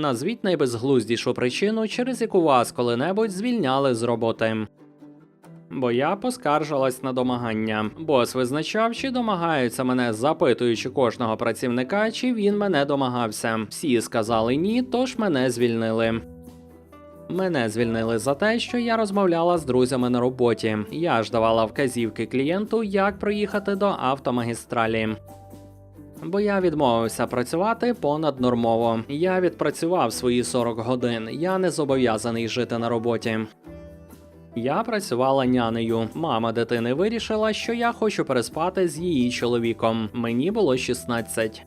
Назвіть найбезглуздішу причину, через яку вас коли-небудь звільняли з роботи. Бо я поскаржилась на домагання. Бос визначав, чи домагаються мене, запитуючи кожного працівника, чи він мене домагався. Всі сказали ні, тож мене звільнили. Мене звільнили за те, що я розмовляла з друзями на роботі. Я ж давала вказівки клієнту, як проїхати до автомагістралі. Бо я відмовився працювати понаднормово. Я відпрацював свої 40 годин. Я не зобов'язаний жити на роботі. Я працювала нянею. Мама дитини вирішила, що я хочу переспати з її чоловіком. Мені було 16.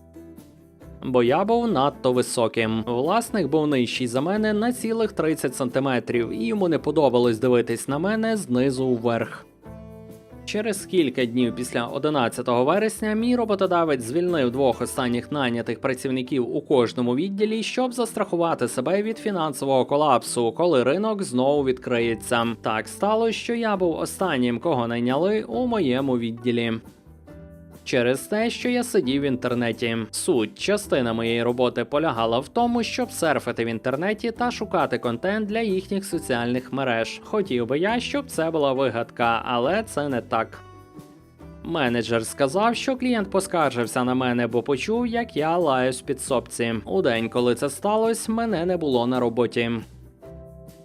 Бо я був надто високим. Власник був нижчий за мене на цілих 30 сантиметрів, і йому не подобалось дивитись на мене знизу вверх. Через кілька днів після 11 вересня мій роботодавець звільнив двох останніх найнятих працівників у кожному відділі, щоб застрахувати себе від фінансового колапсу, коли ринок знову відкриється. Так стало, що я був останнім, кого найняли у моєму відділі. Через те, що я сидів в інтернеті. Суть частина моєї роботи полягала в тому, щоб серфити в інтернеті та шукати контент для їхніх соціальних мереж. Хотів би я, щоб це була вигадка, але це не так. Менеджер сказав, що клієнт поскаржився на мене, бо почув, як я лаюсь в підсобці. У день, коли це сталося, мене не було на роботі.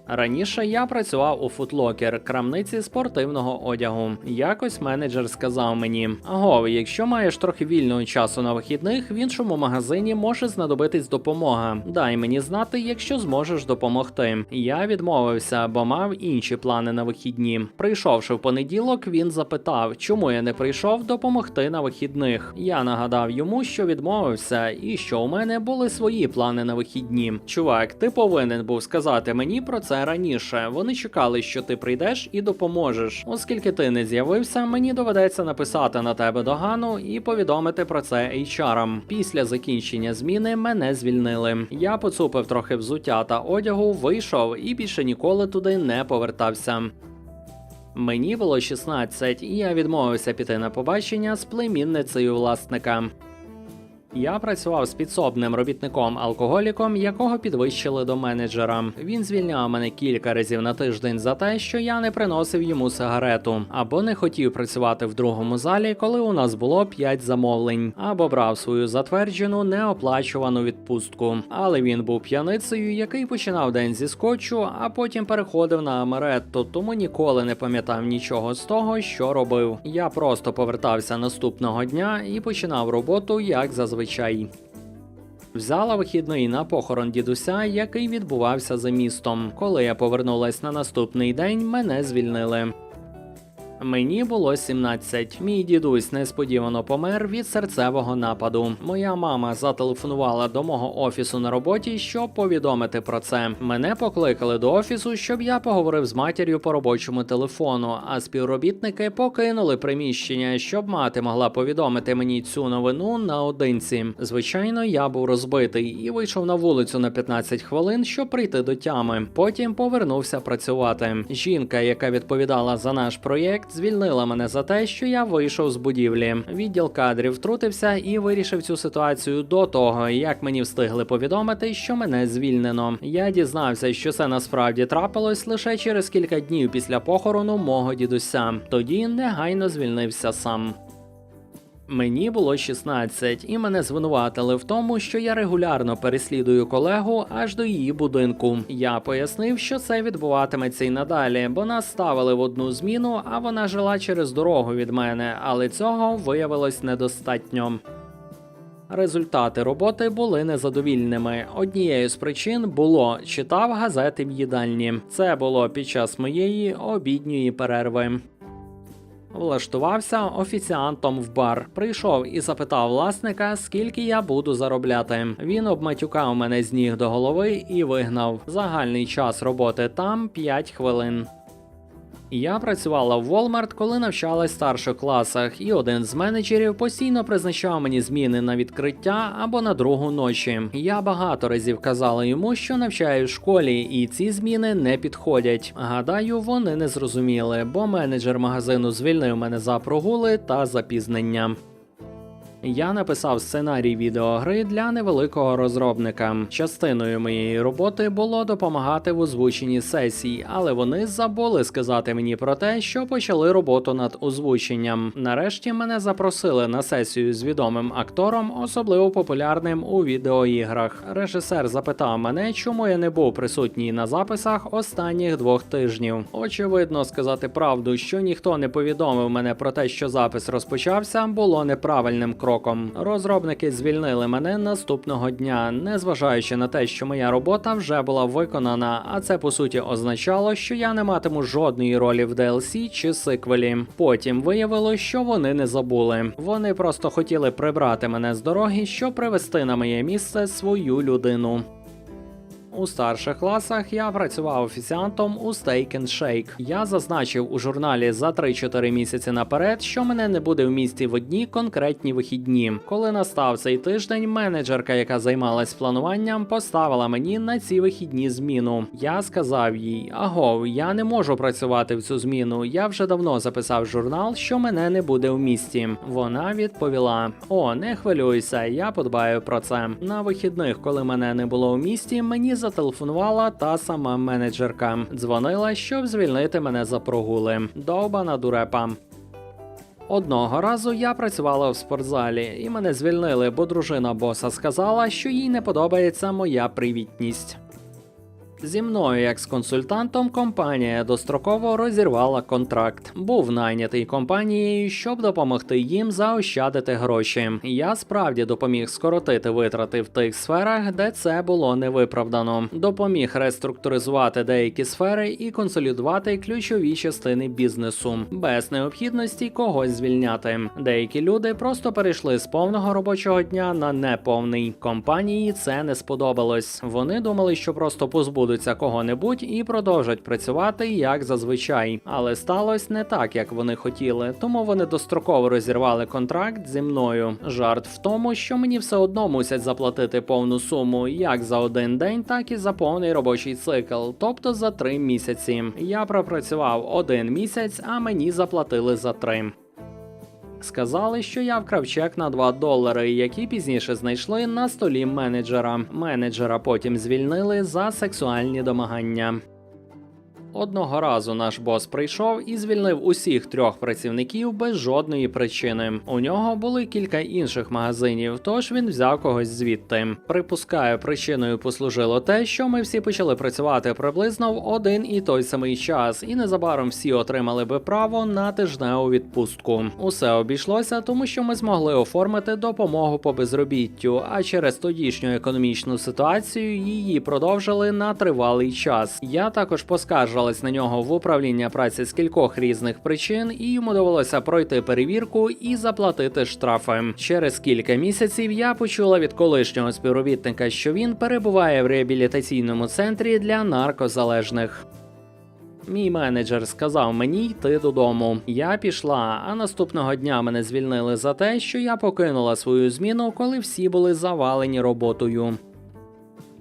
Раніше я працював у футлокер, крамниці спортивного одягу. Якось менеджер сказав мені: Агов, якщо маєш трохи вільного часу на вихідних, в іншому магазині може знадобитись допомога. Дай мені знати, якщо зможеш допомогти. Я відмовився, бо мав інші плани на вихідні. Прийшовши в понеділок, він запитав, чому я не прийшов допомогти на вихідних. Я нагадав йому, що відмовився, і що у мене були свої плани на вихідні. Чувак, ти повинен був сказати мені про це раніше. Вони чекали, що ти прийдеш і допоможеш. Оскільки ти не з'явився, мені доведеться написати на тебе догану і повідомити про це HR. Після закінчення зміни мене звільнили. Я поцупив трохи взуття та одягу, вийшов і більше ніколи туди не повертався. Мені було 16, і я відмовився піти на побачення з племінницею власника. Я працював з підсобним робітником-алкоголіком, якого підвищили до менеджера. Він звільняв мене кілька разів на тиждень за те, що я не приносив йому сигарету, або не хотів працювати в другому залі, коли у нас було 5 замовлень, або брав свою затверджену неоплачувану відпустку. Але він був п'яницею, який починав день зі скотчу, а потім переходив на амаретто, тому ніколи не пам'ятав нічого з того, що робив. Я просто повертався наступного дня і починав роботу як зазвичай. Взяла вихідний на похорон дідуся, який відбувався за містом. Коли я повернулась на наступний день, мене звільнили. Мені було 17. Мій дідусь несподівано помер від серцевого нападу. Моя мама зателефонувала до мого офісу на роботі, щоб повідомити про це. Мене покликали до офісу, щоб я поговорив з матір'ю по робочому телефону. А співробітники покинули приміщення, щоб мати могла повідомити мені цю новину наодинці. Звичайно, я був розбитий і вийшов на вулицю на 15 хвилин, щоб прийти до тями. Потім повернувся працювати. Жінка, яка відповідала за наш проєкт, звільнила мене за те, що я вийшов з будівлі. Відділ кадрів втрутився і вирішив цю ситуацію до того, як мені встигли повідомити, що мене звільнено. Я дізнався, що це насправді трапилось лише через кілька днів після похорону мого дідуся. Тоді негайно звільнився сам. Мені було 16, і мене звинуватили в тому, що я регулярно переслідую колегу аж до її будинку. Я пояснив, що це відбуватиметься й надалі, бо нас ставили в одну зміну, а вона жила через дорогу від мене, але цього виявилось недостатньо. Результати роботи були незадовільними. Однією з причин було читав газети в їдальні. Це було під час моєї обідньої перерви. Влаштувався офіціантом в бар. Прийшов і запитав власника, скільки я буду заробляти. Він обматюкав мене з ніг до голови і вигнав. Загальний час роботи там 5 хвилин. Я працювала в Walmart, коли навчалась в старших класах, і один з менеджерів постійно призначав мені зміни на відкриття або на другу ночі. Я багато разів казала йому, що навчаю в школі, і ці зміни не підходять. Гадаю, вони не зрозуміли, бо менеджер магазину звільнив мене за прогули та запізнення. Я написав сценарій відеогри для невеликого розробника. Частиною моєї роботи було допомагати в озвученні сесій, але вони забули сказати мені про те, що почали роботу над озвученням. Нарешті мене запросили на сесію з відомим актором, особливо популярним у відеоіграх. Режисер запитав мене, чому я не був присутній на записах останніх двох тижнів. Очевидно, сказати правду, що ніхто не повідомив мене про те, що запис розпочався, було неправильним кроком. Розробники звільнили мене наступного дня, незважаючи на те, що моя робота вже була виконана, а це по суті означало, що я не матиму жодної ролі в DLC чи сиквелі. Потім виявилось, що вони не забули. Вони просто хотіли прибрати мене з дороги, щоб привести на моє місце свою людину. У старших класах я працював офіціантом у Steak and Shake. Я зазначив у журналі за 3-4 місяці наперед, що мене не буде в місті в одні конкретні вихідні. Коли настав цей тиждень, менеджерка, яка займалась плануванням, поставила мені на ці вихідні зміну. Я сказав їй: Агов, я не можу працювати в цю зміну. Я вже давно записав журнал, що мене не буде в місті. Вона відповіла: О, не хвилюйся, я подбаю про це. На вихідних, коли мене не було в місті, мені зателефонувала та сама менеджерка. Дзвонила, щоб звільнити мене за прогули. Довбана дурепа. Одного разу я працювала в спортзалі, і мене звільнили, бо дружина боса сказала, що їй не подобається моя привітність. Зі мною, як з консультантом, компанія достроково розірвала контракт. Був найнятий компанією, щоб допомогти їм заощадити гроші. Я справді допоміг скоротити витрати в тих сферах, де це було невиправдано. Допоміг реструктуризувати деякі сфери і консолідувати ключові частини бізнесу без необхідності когось звільняти. Деякі люди просто перейшли з повного робочого дня на неповний. Компанії це не сподобалось. Вони думали, що просто позбудуться кого-небудь і продовжать працювати як зазвичай. Але сталося не так, як вони хотіли, тому вони достроково розірвали контракт зі мною. Жарт в тому, що мені все одно мусять заплатити повну суму як за один день, так і за повний робочий цикл, тобто за три місяці. Я пропрацював один місяць, а мені заплатили за три. Сказали, що я вкрав чек на 2 долари, які пізніше знайшли на столі менеджера. Менеджера потім звільнили за сексуальні домагання. Одного разу наш бос прийшов і звільнив усіх трьох працівників без жодної причини. У нього були кілька інших магазинів, тож він взяв когось звідти. Припускаю, причиною послужило те, що ми всі почали працювати приблизно в один і той самий час, і незабаром всі отримали би право на тижневу відпустку. Усе обійшлося, тому що ми змогли оформити допомогу по безробіттю, а через тодішню економічну ситуацію її продовжили на тривалий час. Я також поскаржила на нього в управління праці з кількох різних причин, і йому довелося пройти перевірку і заплатити штрафи. Через кілька місяців я почула від колишнього співробітника, що він перебуває в реабілітаційному центрі для наркозалежних. Мій менеджер сказав мені йти додому. Я пішла, а наступного дня мене звільнили за те, що я покинула свою зміну, коли всі були завалені роботою.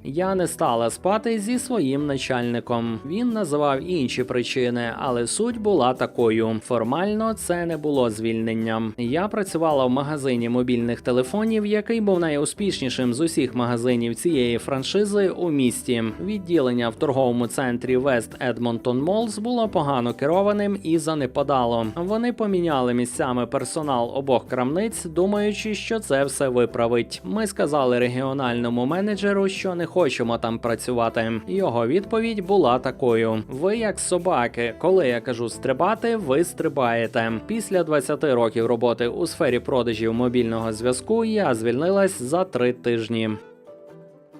Я не стала спати зі своїм начальником. Він називав інші причини, але суть була такою: формально це не було звільненням. Я працювала в магазині мобільних телефонів, який був найуспішнішим з усіх магазинів цієї франшизи у місті. Відділення в торговому центрі West Edmonton Malls було погано керованим і занепадало. Вони поміняли місцями персонал обох крамниць, думаючи, що це все виправить. Ми сказали регіональному менеджеру, що не хочемо там працювати. Його відповідь була такою: ви як собаки, коли я кажу стрибати, ви стрибаєте. Після 20 років роботи у сфері продажів мобільного зв'язку я звільнилась за три тижні.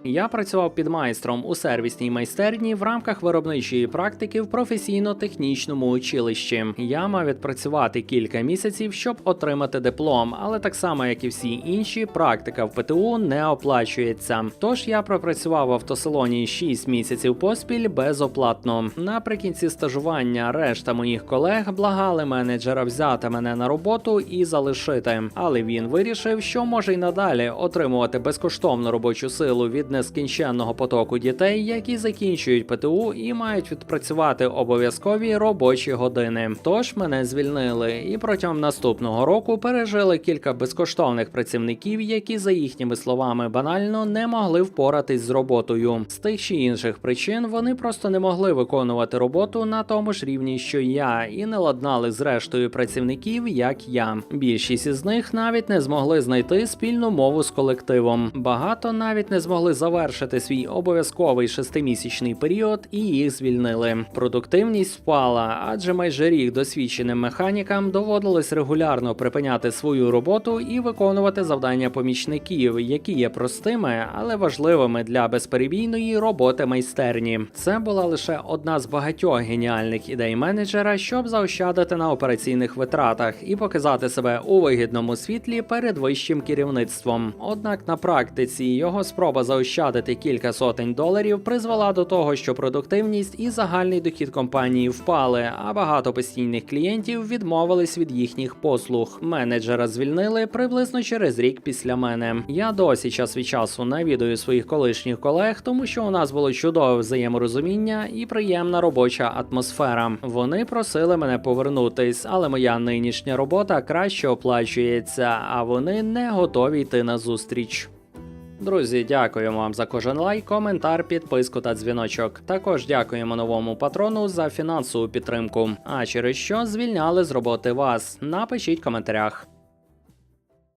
Я працював під майстром у сервісній майстерні в рамках виробничої практики в професійно-технічному училищі. Я мав відпрацювати кілька місяців, щоб отримати диплом, але так само як і всі інші, практика в ПТУ не оплачується. Тож я пропрацював в автосалоні 6 місяців поспіль безоплатно. Наприкінці стажування решта моїх колег благали менеджера взяти мене на роботу і залишити. Але він вирішив, що може й надалі отримувати безкоштовну робочу силу від нескінченного потоку дітей, які закінчують ПТУ і мають відпрацювати обов'язкові робочі години. Тож мене звільнили, і протягом наступного року пережили кілька безкоштовних працівників, які за їхніми словами банально не могли впоратись з роботою. З тих чи інших причин вони просто не могли виконувати роботу на тому ж рівні, що я, і не ладнали з рештою працівників, як я. Більшість із них навіть не змогли знайти спільну мову з колективом. Багато навіть не змогли завершити свій обов'язковий шестимісячний період і їх звільнили. Продуктивність впала, адже майже рік досвідченим механікам доводилось регулярно припиняти свою роботу і виконувати завдання помічників, які є простими, але важливими для безперебійної роботи майстерні. Це була лише одна з багатьох геніальних ідей менеджера, щоб заощадити на операційних витратах і показати себе у вигідному світлі перед вищим керівництвом. Однак на практиці його спроба заощадити кілька сотень доларів призвела до того, що продуктивність і загальний дохід компанії впали, а багато постійних клієнтів відмовились від їхніх послуг. Менеджера звільнили приблизно через рік після мене. Я досі час від часу навідую своїх колишніх колег, тому що у нас було чудове взаєморозуміння і приємна робоча атмосфера. Вони просили мене повернутись, але моя нинішня робота краще оплачується, а вони не готові йти на зустріч. Друзі, дякуємо вам за кожен лайк, коментар, підписку та дзвіночок. Також дякуємо новому патрону за фінансову підтримку. А через що звільняли з роботи вас? Напишіть в коментарях.